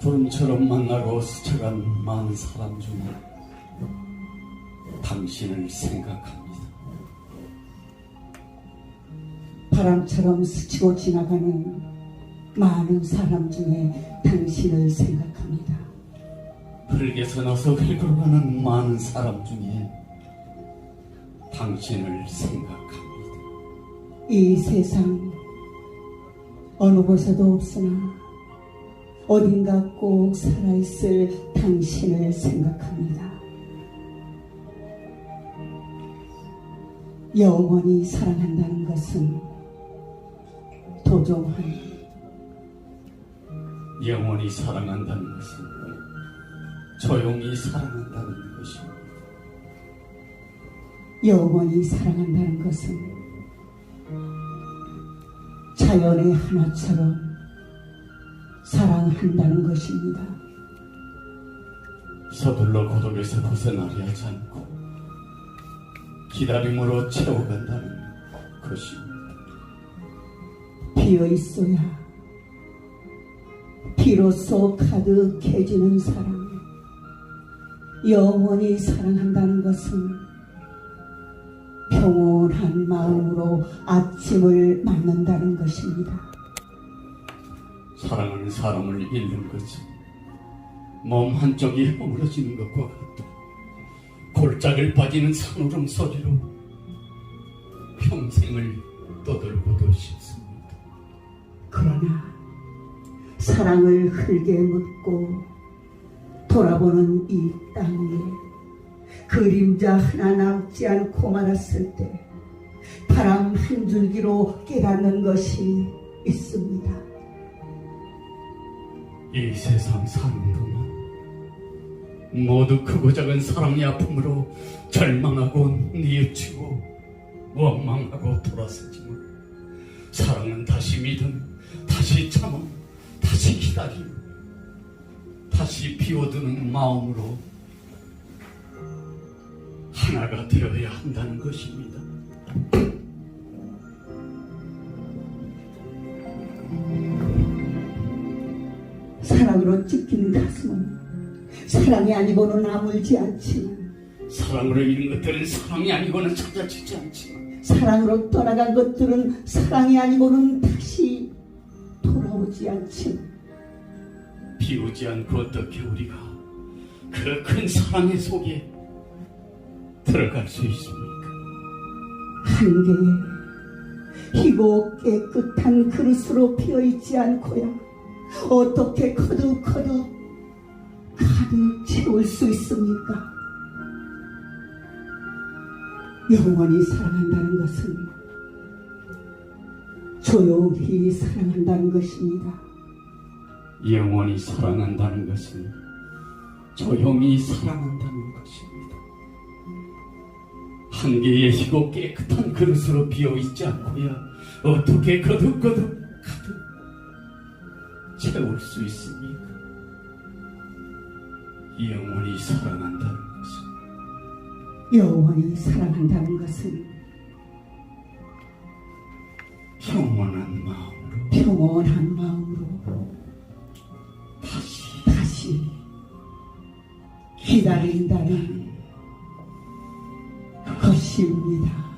구름처럼 만나고 스쳐간 많은 사람 중에 당신을 생각합니다. 바람처럼 스치고 지나가는 많은 사람 중에 당신을 생각합니다. 흙에서 나서 흘러가는 많은 사람 중에 당신을 생각합니다. 이 세상 어느 곳에도 없으나 어딘가 꼭 살아있을 당신을 생각합니다. 영원히 사랑한다는 것은 도종한 영원히 사랑한다는 것은 조용히 사랑한다는 것입니다. 영원히 사랑한다는 것은 자연의 하나처럼 사랑한다는 것입니다. 서둘러 고독에서 벗어나려 하지 않고 기다림으로 채워간다는 것입니다. 비어 있어야 비로소 가득해지는 사랑. 영원히 사랑한다는 것은 평온한 마음으로 아침을 맞는다는 것입니다. 사랑하는 사람을 잃는 것은 몸 한쪽이 허물어지는 것과 같다. 골짜기를 빠지는 산울음 소리로 평생을 떠들고도 싶습니다. 그러나 사랑을 흙에 묻고 돌아보는 이땅 위에 그림자 하나 남지 않고 말았을 때 바람 한 줄기로 깨닫는 것이 있습니다. 이 세상 동안 모두 크고 작은 사랑의 아픔으로 절망하고 뉘우치고 원망하고 돌아서지만 사랑은 다시 믿음, 다시 참음, 다시 기다림, 다시 비워두는 마음으로 하나가 되어야 한다는 것입니다. 사랑으로 찢긴 가슴은 사랑이 아니고는 아물지 않지만 사랑으로 잃은 것들은 사랑이 아니고는 찾아지지 않지만 사랑으로 떠나간 것들은 사랑이 아니고는 다시 돌아오지 않지만 비우지 않고 어떻게 우리가 그 큰 사랑의 속에 들어갈 수 있습니까? 한 개의 희고 깨끗한 그릇으로 비어있지 않고야 어떻게 거듭거듭 가득 채울 수 있습니까? 영원히 사랑한다는 것은 조용히 사랑한다는 것입니다. 영원히 사랑한다는 것은 조용히 사랑한다는 것입니다. 한 개의 희고 깨끗한 그릇으로 비어 있지 않고야 어떻게 거듭거듭 가득 채울 수 있습니까? 영원히 사랑한다는 것은 영원히 사랑한다는 것은 평온한 마음으로 평온한 마음으로 다시 다시 기다린다는 것입니다.